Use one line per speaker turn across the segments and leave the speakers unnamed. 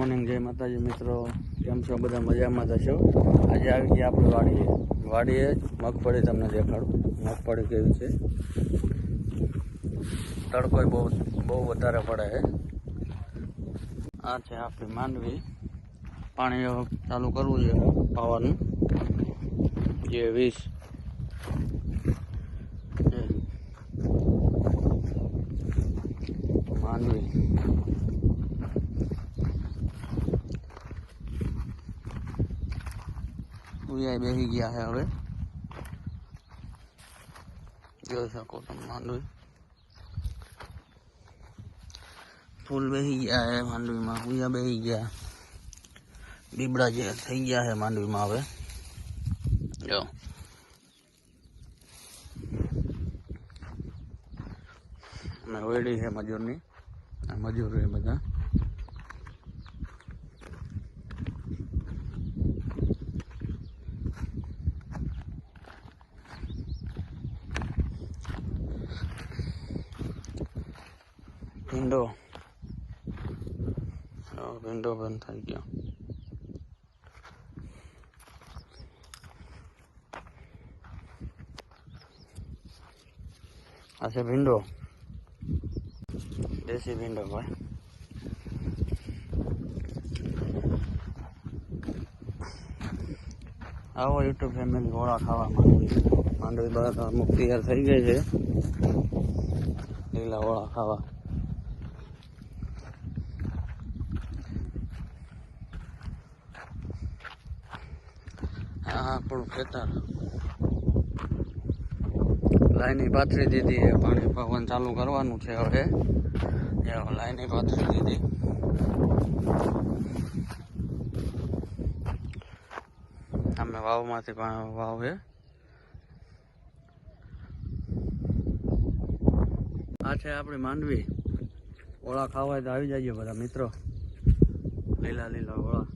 Morning જય માતાજી મિત્રો. કેમ છો? બધા મજામાં થશો આજે આવી ગયા આપણે વાડીએ. વાડીએ મગફળી તમને દેખાડું. મગફળી કેવી છે? તડકો બહુ બહુ વધારે પડે છે. આ છે આપણી માંડવી. પાણી ચાલુ કરવું છે પાવાનું. જે વીસ. માંડવી. ઉયા બેસી ગયા છે હવે. જોઈ શકો તમે માંડવી. ફૂલ બેસી ગયા છે માંડવીમાં ઉયા બેસી ગયા. બીબડા જે થઈ ગયા છે માંડવીમાં હવે. જો. અને વેડી છે મજૂરની. મજૂર એ બધા. હવે ભીંડો બંધ થઈ ગયો આ છે ભીંડો દેશી ભીંડો ભાઈ આવો યુટ્યુબ ફેમિલી ઓળા ખાવા માંડવી માંડવી બધા અમુક તૈયાર થઈ ગઈ છે. લીલા ઓળા ખાવા. આ આપણું ખેતર. લાઈની પાથરી દીધી એ પાણી પવન ચાલુ કરવાનું છે હવે. લાઈની પાથરી દીધી. અમે વાવમાંથી પણ વાવ આ છે આપણી માંડવી. ઓળા ખાવા હોય તો આવી જઈએ બધા મિત્રો. લીલા લીલા ઓળા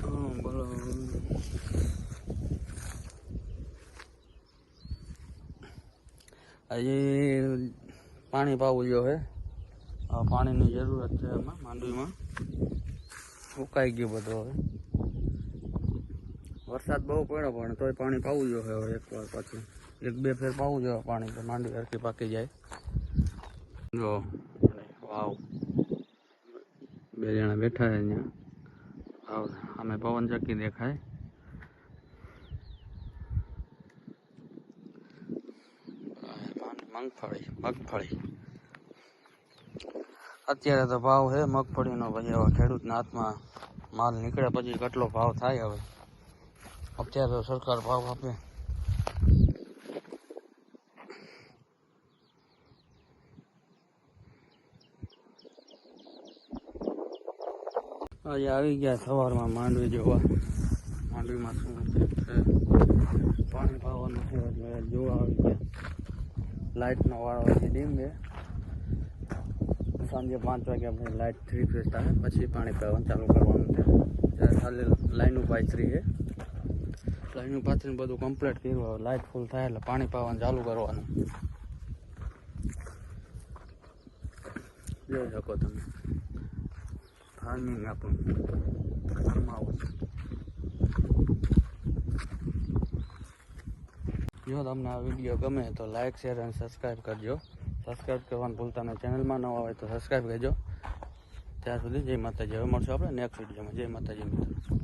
હા, બોલો હજી પાણી પાવું જો હે પાણીની જરૂરત છે એમાં, માંડવીમાં. સુકાઈ ગયું બધું હવે. વરસાદ બહુ પડ્યો પણ તોય પાણી પાવું જો હવે એક વાર પાછું. એક બે ફેર પાવું જોઈએ પાણી તો માંડવી હરકી પાકી જાય. જો, વાવ. બે જણા બેઠા છે અહીંયા. વાવ અમે પવન ચક્કી દેખાય. મગફળી મગફળી. અત્યારે તો ભાવ છે મગફળીનો, પછી હવે ખેડૂતના હાથમાં માલ નીકળે, પછી કેટલો ભાવ થાય હવે. અત્યારે સરકાર ભાવ આપે. આજે આવી ગયા સવારમાં માંડવી જોવા. માંડવીમાં શું પાણી પાવાનું છે, એટલે જોવા આવી ગયા. લાઇટનો વાળો ડીમ છે. સાંજે પાંચ વાગે આપણે લાઇટ થ્રી ફેસ થાય. પછી પાણી પીવાનું ચાલુ કરવાનું છે. ત્યારે ખાલી લાઇનનું પાથરી છે. લાઇનનું પાથરીને બધું કમ્પ્લીટ કર્યું. હવે લાઇટ ફૂલ થાય એટલે પાણી પાવાનું ચાલુ કરવાનું. જોઈ શકો તમે. ફાર્મિંગ આપણું. જો તમને આ વીડિયો ગમે તો લાઇક શેર અને સબસ્ક્રાઈબ કરજો. સબસ્ક્રાઈબ કરવાનું ભૂલતા નહીં. ચેનલમાં નવા હોય તો સબસ્ક્રાઈબ કરજો. ત્યાં સુધી જય માતાજી. હવે મળશું આપણે નેક્સ્ટ વિડીયોમાં જય માતાજી મિત્રો.